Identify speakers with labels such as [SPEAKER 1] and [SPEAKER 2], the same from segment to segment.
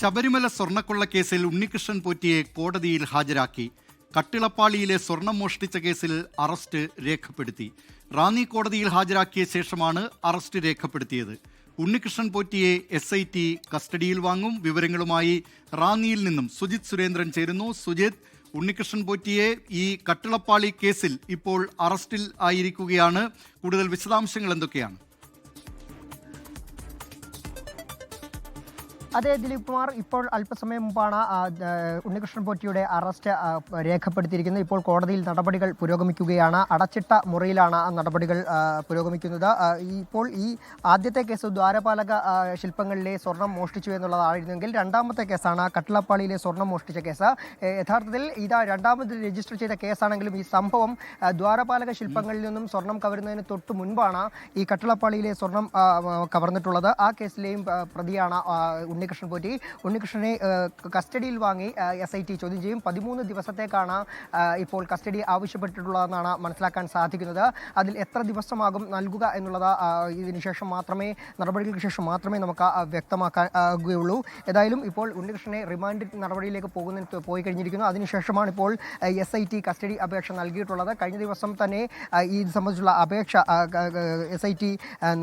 [SPEAKER 1] ശബരിമല സ്വർണക്കൊള്ള കേസിൽ ഉണ്ണികൃഷ്ണൻ പോറ്റിയെ കോടതിയിൽ ഹാജരാക്കി. കട്ടിളപ്പാളിയിലെ സ്വർണം മോഷ്ടിച്ച കേസിൽ അറസ്റ്റ് രേഖപ്പെടുത്തി. റാന്നി കോടതിയിൽ ഹാജരാക്കിയ ശേഷമാണ് അറസ്റ്റ് രേഖപ്പെടുത്തിയത്. ഉണ്ണികൃഷ്ണൻ പോറ്റിയെ എസ് ഐ ടി കസ്റ്റഡിയിൽ വാങ്ങും. വിവരങ്ങളുമായി റാന്നിയിൽ നിന്നും സുജിത് സുരേന്ദ്രൻ ചേരുന്നു. സുജിത് ഉണ്ണികൃഷ്ണൻ പോറ്റിയെ ഈ കട്ടിളപ്പാളി കേസിൽ ഇപ്പോൾ അറസ്റ്റിൽ ആയിരിക്കുകയാണ്. കൂടുതൽ വിശദാംശങ്ങൾ എന്തൊക്കെയാണ്?
[SPEAKER 2] അതെ ദിലീപ് കുമാർ ഇപ്പോൾ അല്പസമയം മുമ്പാണ് ഉണ്ണികൃഷ്ണൻ പോറ്റിയുടെ അറസ്റ്റ് രേഖപ്പെടുത്തിയിരിക്കുന്നത്. ഇപ്പോൾ കോടതിയിൽ നടപടികൾ പുരോഗമിക്കുകയാണ്. അടച്ചിട്ട മുറിയിലാണ് നടപടികൾ പുരോഗമിക്കുന്നത്. ഇപ്പോൾ ഈ ആദ്യത്തെ കേസ് ദ്വാരപാലക ശില്പങ്ങളിലെ സ്വർണം മോഷ്ടിച്ചു എന്നുള്ളതായിരുന്നെങ്കിൽ രണ്ടാമത്തെ കേസാണ് കട്ടിളപ്പാളിയിലെ സ്വർണം മോഷ്ടിച്ച കേസ്. യഥാർത്ഥത്തിൽ ഇതാ രണ്ടാമത് രജിസ്റ്റർ ചെയ്ത കേസാണെങ്കിലും ഈ സംഭവം ദ്വാരപാലക ശില്പങ്ങളിൽ നിന്നും സ്വർണം കവരുന്നതിന് തൊട്ട് മുൻപാണ് ഈ കട്ടിളപ്പാളിയിലെ സ്വർണം കവർന്നിട്ടുള്ളത്. ആ കേസിലെയും പ്രതിയാണ് ഉണ്ണികൃഷ്ണൻ പോറ്റി ഉണ്ണികൃഷ്ണനെ കസ്റ്റഡിയിൽ വാങ്ങി എസ് ഐ ടി ചോദ്യം ചെയ്യും. പതിമൂന്ന് ദിവസത്തേക്കാണ് ഇപ്പോൾ കസ്റ്റഡി ആവശ്യപ്പെട്ടിട്ടുള്ളതെന്നാണ് മനസ്സിലാക്കാൻ സാധിക്കുന്നത്. അതിൽ എത്ര ദിവസമാകും നൽകുക എന്നുള്ളത് ഇതിനുശേഷം ഇതിന് ശേഷം മാത്രമേ നടപടികൾക്ക് ശേഷം മാത്രമേ നമുക്ക് ആകുകയുള്ളൂ ഏതായാലും ഇപ്പോൾ ഉണ്ണികൃഷ്ണനെ റിമാൻഡ് നടപടിയിലേക്ക് പോകുന്നതിന് പോയി കഴിഞ്ഞിരിക്കുന്നു. അതിനുശേഷമാണ് ഇപ്പോൾ എസ് ഐ ടി കസ്റ്റഡി അപേക്ഷ നൽകിയിട്ടുള്ളത്. കഴിഞ്ഞ ദിവസം തന്നെ ഇത് സംബന്ധിച്ചുള്ള അപേക്ഷ എസ് ഐ ടി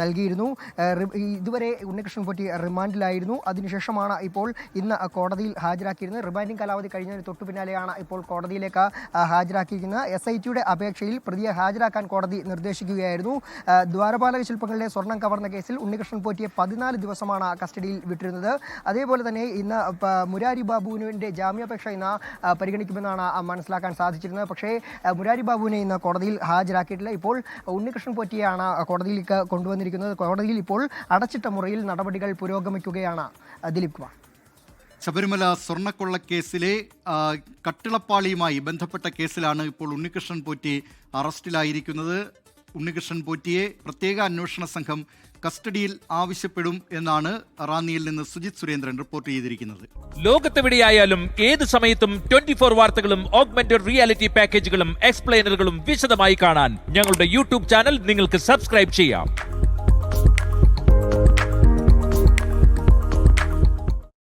[SPEAKER 2] നൽകിയിരുന്നു. ഇതുവരെ ഉണ്ണികൃഷ്ണൻ പൊട്ടി റിമാൻഡിലായിരുന്നു അതിനുശേഷമാണ് ഇപ്പോൾ ഇന്ന് കോടതിയിൽ ഹാജരാക്കിയിരുന്നത്. റിമാൻഡിംഗ് കാലാവധി കഴിഞ്ഞതിന് തൊട്ടു പിന്നാലെയാണ് ഇപ്പോൾ കോടതിയിലേക്ക് ഹാജരാക്കിയിരിക്കുന്നത് എസ് ഐ ടിയുടെ അപേക്ഷയിൽ പ്രതിയെ ഹാജരാക്കാൻ കോടതി നിർദ്ദേശിക്കുകയായിരുന്നു. ദ്വാരപാലക ശില്പങ്ങളിലെ സ്വർണം കവർന്ന കേസിൽ ഉണ്ണികൃഷ്ണൻ പോറ്റിയെ പതിനാല് ദിവസമാണ് കസ്റ്റഡിയിൽ വിട്ടിരുന്നത്. അതേപോലെ തന്നെ ഇന്ന് മുരാരി ബാബുവിന്റെ ജാമ്യാപേക്ഷ ഇന്ന് പരിഗണിക്കുമെന്നാണ് മനസ്സിലാക്കാൻ സാധിച്ചിരുന്നത്. പക്ഷേ മുരാരി ബാബുവിനെ ഇന്ന് കോടതിയിൽ ഹാജരാക്കിയിട്ടില്ല. ഇപ്പോൾ ഉണ്ണികൃഷ്ണൻ പോറ്റിയാണ് കോടതിയിലേക്ക് കൊണ്ടുവന്നിരിക്കുന്നത്. കോടതിയിൽ ഇപ്പോൾ അടച്ചിട്ട മുറിയിൽ നടപടികൾ പുരോഗമിക്കുകയാണ്. ദിലീപ് കുമാർ.
[SPEAKER 1] ശബരിമല സ്വർണക്കൊള്ള കേസിലെ ആ, കട്ടിളപ്പാളിയുമായി ബന്ധപ്പെട്ട കേസിലാണ് ഇപ്പോൾ ഉണ്ണികൃഷ്ണൻ പോറ്റി അറസ്റ്റിലായിരിക്കുന്നത്. ഉണ്ണികൃഷ്ണൻ പോറ്റിയെ പ്രത്യേക അന്വേഷണ സംഘം കസ്റ്റഡിയിൽ ആവശ്യപ്പെടും എന്നാണ് റാന്നിയിൽ നിന്ന് സുജിത് സുരേന്ദ്രൻ റിപ്പോർട്ട് ചെയ്തിരിക്കുന്നത്.
[SPEAKER 3] ലോകത്തെവിടെയായാലും ഏത് സമയത്തും ട്വന്റി ഫോർ വാർത്തകളും ഓഗ്മെന്റഡ് റിയാലിറ്റി പാക്കേജുകളും എക്സ്പ്ലെയിനറുകളും വിശദമായി കാണാൻ ഞങ്ങളുടെ യൂട്യൂബ് ചാനൽ നിങ്ങൾക്ക് സബ്സ്ക്രൈബ് ചെയ്യാം.